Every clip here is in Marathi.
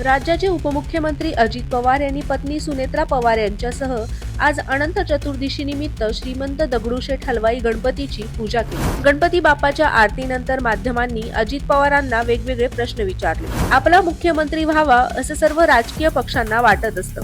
राज्याचे उपमुख्यमंत्री अजित पवार यांनी पत्नी सुनेत्रा पवार यांच्यासह आज अनंत चतुर्दशीनिमित्त श्रीमंत दगडूशेठ हलवाई गणपतीची पूजा केली. गणपती बाप्पाच्या आरतीनंतर माध्यमांनी अजित पवारांना वेगवेगळे प्रश्न विचारले. आपला मुख्यमंत्री व्हावा असं सर्व राजकीय पक्षांना वाटत असतं.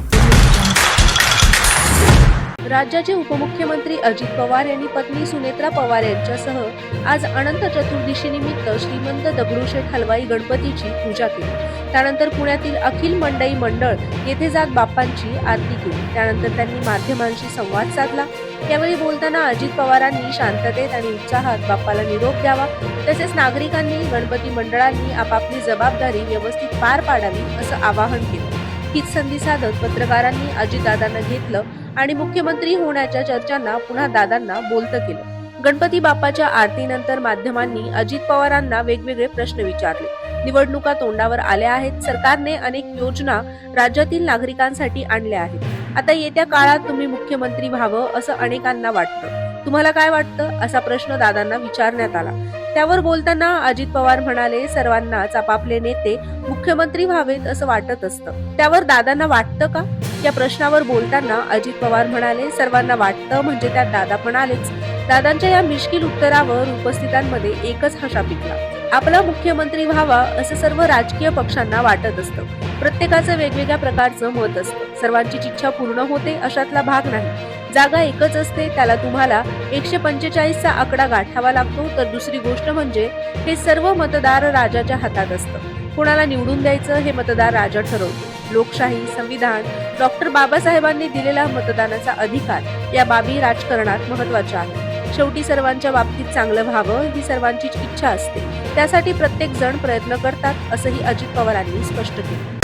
राज्याचे उपमुख्यमंत्री अजित पवार यांनी पत्नी सुनेत्रा पवार यांच्यासह आज अनंत चतुर्दशीनिमित्त श्रीमंत दगडूशेठ हलवाई गणपतीची पूजा केली. त्यानंतर पुण्यातील अखिल मंडई मंडळ येथे जात बाप्पांची आरती केली. त्यानंतर त्यांनी माध्यमांशी संवाद साधला. यावेळी बोलताना अजित पवारांनी शांततेत आणि उत्साहात बाप्पाला निरोप द्यावा तसेच नागरिकांनी गणपती मंडळांनी आपापली जबाबदारी व्यवस्थित पार पाडावी असं आवाहन केलं. हीच संधी साधत पत्रकारांनी अजितदादांना घेतलं आणि मुख्यमंत्री होण्याच्या चर्चांना पुन्हा दादांना बोलतं केलं. गणपती बाप्पाच्या आरतीनंतर माध्यमांनी अजित पवारांना वेगवेगळे प्रश्न विचारले. निवडणुका तोंडावर आल्या आहेत. सरकारने अनेक योजना राज्यातील नागरिकांसाठी आणल्या आहेत. आता येत्या काळात तुम्ही मुख्यमंत्री व्हावं असं अनेकांना वाटतं. तुम्हाला काय वाटतं? असा प्रश्न दादांना विचारण्यात आला. त्यावर बोलताना अजित पवार म्हणाले सर्वांनाच आपापले नेते मुख्यमंत्री व्हावेत असं वाटत असतं. त्यावर दादांना वाटतं का? या प्रश्नावर बोलताना अजित पवार म्हणाले सर्वांना वाटतं म्हणजे त्यात दादा पण आलेच. दादांच्या या मिश्किल उत्तरावर उपस्थितांमध्ये एकच हशा पिकला. आपला मुख्यमंत्री व्हावा असं सर्व राजकीय पक्षांना वाटत असतं. प्रत्येकाचं वेगवेगळ्या प्रकारचं मत असतं. सर्वांचीच इच्छा पूर्ण होते अशातला भाग नाही. जागा एकच असते त्याला तुम्हाला एकशे पंचेचाळीसचा आकडा गाठावा लागतो. तर दुसरी गोष्ट म्हणजे हे सर्व मतदार राजाच्या हातात असतं. कोणाला निवडून द्यायचं हे मतदार राजा ठरवतो. लोकशाही संविधान डॉक्टर बाबासाहेबांनी दिलेला मतदानाचा अधिकार या बाबी राजकारणात महत्त्वाच्या आहेत. शेवटी सर्वांच्या बाबतीत चांगलं व्हावं ही सर्वांचीच इच्छा असते. त्यासाठी प्रत्येक जण प्रयत्न करतात असंही अजित पवारांनी स्पष्ट केलं.